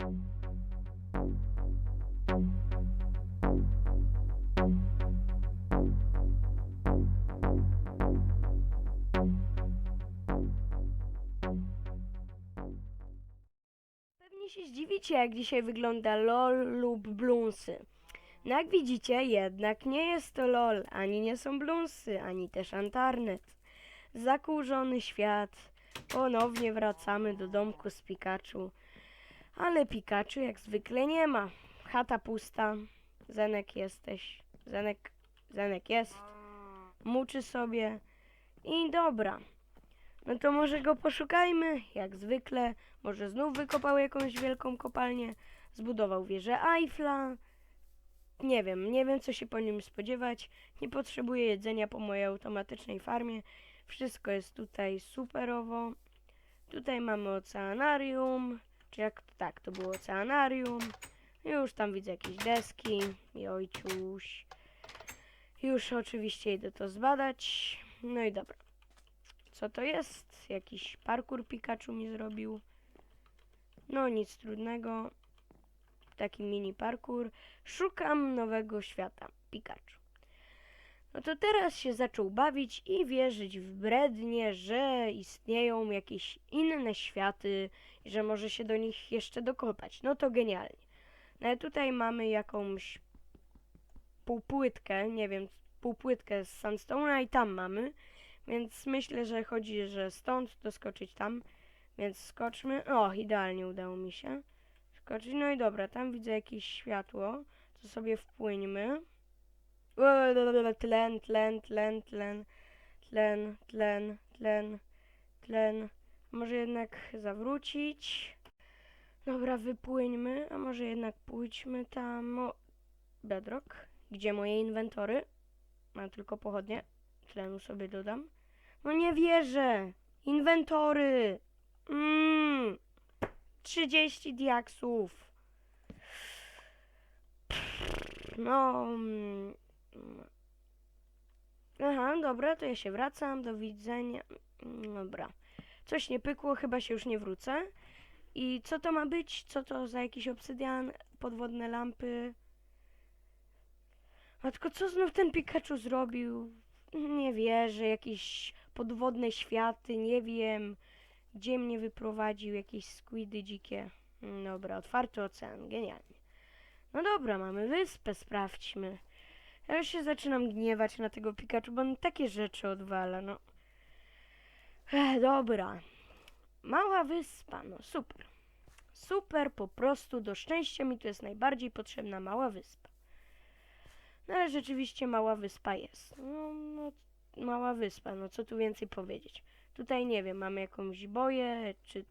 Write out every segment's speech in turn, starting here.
Się zdziwicie, jak dzisiaj wygląda LOL lub Bloomsy. No jak widzicie, jednak nie jest to LOL, ani nie są Bloomsy, ani też Antarnet. Zakurzony świat. Ponownie wracamy do domku z Pikachu. Ale Pikachu jak zwykle nie ma. Chata pusta. Zenek jesteś. Zenek, Zenek jest. Muczy sobie. I dobra. No to może go poszukajmy, jak zwykle. Może znów wykopał jakąś wielką kopalnię, zbudował wieżę Eiffla. Nie wiem, nie wiem co się po nim spodziewać. Nie potrzebuję jedzenia po mojej automatycznej farmie. Wszystko jest tutaj superowo. Tutaj mamy oceanarium. Czy jak tak, to było oceanarium. Już tam widzę jakieś deski. I ojciuś. Już oczywiście idę to zbadać. No i dobra. Co to jest? Jakiś parkour Pikachu mi zrobił. No nic trudnego. Taki mini parkour. Szukam nowego świata. Pikachu. No to teraz się zaczął bawić i wierzyć w brednie, że istnieją jakieś inne światy i że może się do nich jeszcze dokopać. No to genialnie. No ale tutaj mamy jakąś półpłytkę, nie wiem, półpłytkę z sandstone'a i tam mamy. Więc myślę, że chodzi, że stąd doskoczyć tam. Więc skoczmy. O, idealnie udało mi się. Skoczyć. No i dobra, tam widzę jakieś światło. To sobie wpłyńmy. Tlen, tlen, tlen, tlen, tlen, tlen, tlen, tlen. Może jednak zawrócić. Dobra, wypłyńmy. A może jednak pójdźmy tam. O, bedrock. Gdzie moje inwentory? Mam tylko pochodnie. Tlenu sobie dodam. No nie wierzę! Inwentory! Mmm! 30 diaksów! No. Aha, dobra, to ja się wracam. Do widzenia. Dobra. Coś nie pykło, chyba się już nie wrócę. I co to ma być? Co to za jakiś obsydian? Podwodne lampy? Matko, co znów ten Pikachu zrobił? Nie wierzę, jakieś podwodne światy, nie wiem, gdzie mnie wyprowadził, jakieś squidy dzikie. Dobra, otwarty ocean, genialnie. No dobra, mamy wyspę, sprawdźmy. Ja już się zaczynam gniewać na tego Pikachu, bo on takie rzeczy odwala, no. Ech, dobra. Mała wyspa, no super. Super, po prostu do szczęścia mi tu jest najbardziej potrzebna mała wyspa. No ale rzeczywiście mała wyspa jest. No, no mała wyspa, no co tu więcej powiedzieć. Tutaj nie wiem, mamy jakąś boję, czy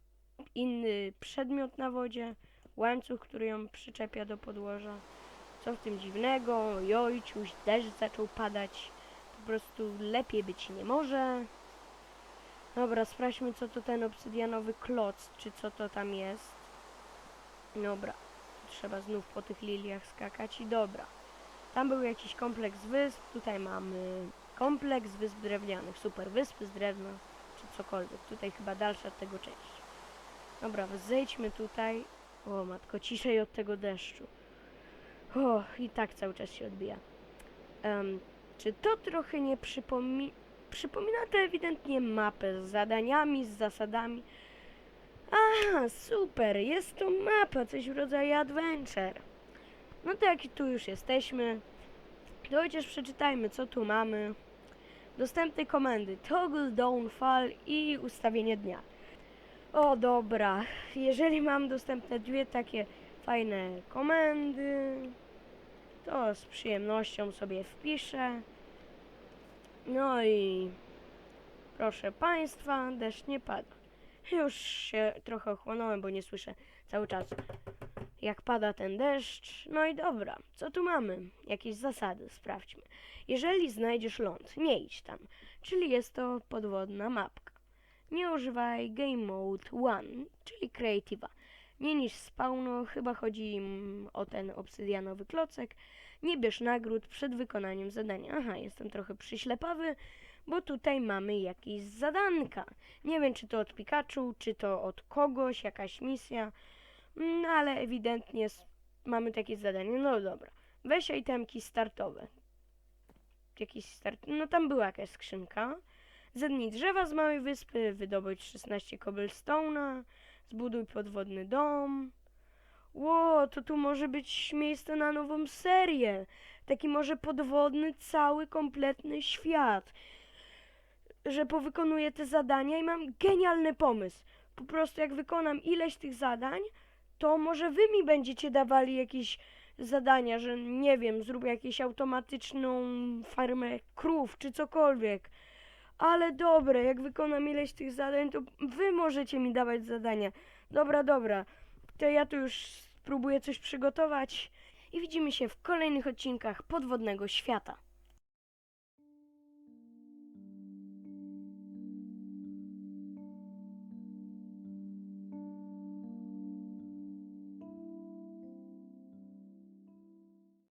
inny przedmiot na wodzie, łańcuch, który ją przyczepia do podłoża. Co w tym dziwnego? Jojciuś, deszcz zaczął padać. Po prostu lepiej być nie może. Dobra, sprawdźmy co to ten obsydianowy kloc, czy co to tam jest. Dobra, trzeba znów po tych liliach skakać i dobra. Tam był jakiś kompleks wysp, tutaj mamy kompleks wysp drewnianych. Super, wyspy z drewna, czy cokolwiek. Tutaj chyba dalsza od tego część. Dobra, zejdźmy tutaj. O matko, ciszej od tego deszczu. O, i tak cały czas się odbija. Em, czy to trochę nie przypomi... Przypomina to ewidentnie mapę z zadaniami, z zasadami. Aha, super, jest to mapa, coś w rodzaju adventure. No to jak tu już jesteśmy, to chociaż przeczytajmy, co tu mamy. Dostępne komendy toggle, downfall i ustawienie dnia. O dobra, jeżeli mam dostępne dwie takie fajne komendy, to z przyjemnością sobie wpiszę. No i proszę Państwa, deszcz nie pada. Już się trochę ochłonąłem, bo nie słyszę cały czas jak pada ten deszcz. No i dobra, co tu mamy? Jakieś zasady, sprawdźmy. Jeżeli znajdziesz ląd, nie idź tam, czyli jest to podwodna mapka. Nie używaj Game Mode 1, czyli Creative'a. Nie niż spawnu, chyba chodzi mm, o ten obsydianowy klocek. Nie bierz nagród przed wykonaniem zadania. Aha, jestem trochę przyślepawy, bo tutaj mamy jakieś zadanka. Nie wiem, czy to od Pikachu, czy to od kogoś, jakaś misja. No ale ewidentnie mamy takie zadanie. No dobra. Weź itemki startowe. Jakiś start. No tam była jakaś skrzynka. Zetnij drzewa z małej wyspy, wydobądź 16 cobblestone'a, zbuduj podwodny dom. Ło, to tu może być miejsce na nową serię. Taki może podwodny, cały, kompletny świat. Że powykonuję te zadania i mam genialny pomysł. Po prostu jak wykonam ileś tych zadań, to może wy mi będziecie dawali jakieś zadania, że nie wiem, zrób jakąś automatyczną farmę krów czy cokolwiek. Ale dobre, jak wykonam ileś tych zadań, to wy możecie mi dawać zadania. Dobra, dobra. To ja tu już spróbuję coś przygotować i widzimy się w kolejnych odcinkach Podwodnego Świata.